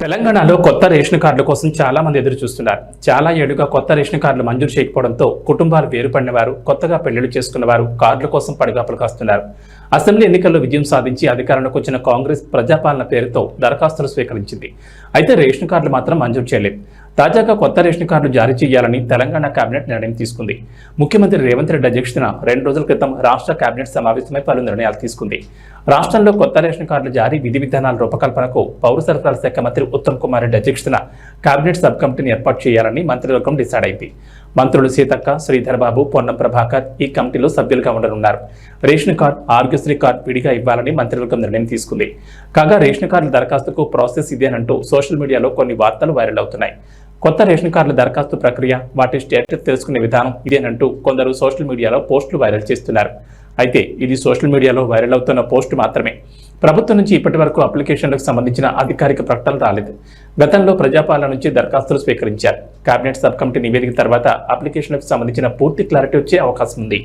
తెలంగాణలో కొత్త రేషన్ కార్డుల కోసం చాలా మంది ఎదురు చూస్తున్నారు. చాలా ఏడుగా కొత్త రేషన్ కార్డులు మంజూరు చేయకపోవడంతో కుటుంబాలు వేరుపడినవారు కొత్తగా పెళ్ళిళ్ళు చేసుకున్నవారు కార్డుల కోసం పడిగాపులు కాస్తున్నారు. అసెంబ్లీ ఎన్నికల్లో విజయం సాధించి అధికారంలోకి వచ్చిన కాంగ్రెస్ ప్రజాపాలన పేరుతో దరఖాస్తులు స్వీకరించింది. అయితే రేషన్ కార్డులు మాత్రం మంజూరు చేయలేదు. తాజాగా కొత్త రేషన్ కార్డులు జారీ చేయాలని తెలంగాణ కేబినెట్ నిర్ణయం తీసుకుంది. ముఖ్యమంత్రి రేవంత్ రెడ్డి అధ్యక్షతన రెండు రోజుల క్రితం రాష్ట్ర కేబినెట్ సమావేశమై పలు నిర్ణయాలు తీసుకుంది. రాష్ట్రంలో కొత్త రేషన్ కార్డుల జారీ విధి విధానాల రూపకల్పనకు పౌర సరఫరాల శాఖ మంత్రి ఉత్తమ్ కుమార్ రెడ్డి అధ్యక్షతన కేబినెట్ సబ్ కమిటీని ఏర్పాటు చేయాలని మంత్రివర్గం డిసైడ్ అయింది. మంత్రులు సీతక్క శ్రీధర్ బాబు పొన్నం ప్రభాకర్ ఈ కమిటీలో సభ్యులుగా ఉండనున్నారు. రేషన్ కార్డు ఆరోగ్యశ్రీ కార్డు విడిగా ఇవ్వాలని మంత్రివర్గం నిర్ణయం తీసుకుంది. కాగా రేషన్ కార్డుల దరఖాస్తుకు ప్రాసెస్ ఇదేనంటూ సోషల్ మీడియాలో కొన్ని వార్తలు వైరల్ అవుతున్నాయి. కొత్త రేషన్ కార్డుల దరఖాస్తు ప్రక్రియ వాటి స్టేటస్ తెలుసుకునే విధానం ఇదేనంటూ కొందరు సోషల్ మీడియాలో పోస్టులు వైరల్ చేస్తున్నారు. అయితే ఇది సోషల్ మీడియాలో వైరల్ అవుతున్న పోస్టు మాత్రమే. ప్రభుత్వం నుంచి ఇప్పటి వరకు అప్లికేషన్లకు సంబంధించిన అధికారిక ప్రకటన రాలేదు. గతంలో ప్రజాపాలన నుంచి దరఖాస్తులు స్వీకరించారు. కేబినెట్ సబ్ కమిటీ నివేదిక తర్వాత అప్లికేషన్లకు సంబంధించిన పూర్తి క్లారిటీ వచ్చే అవకాశం ఉంది.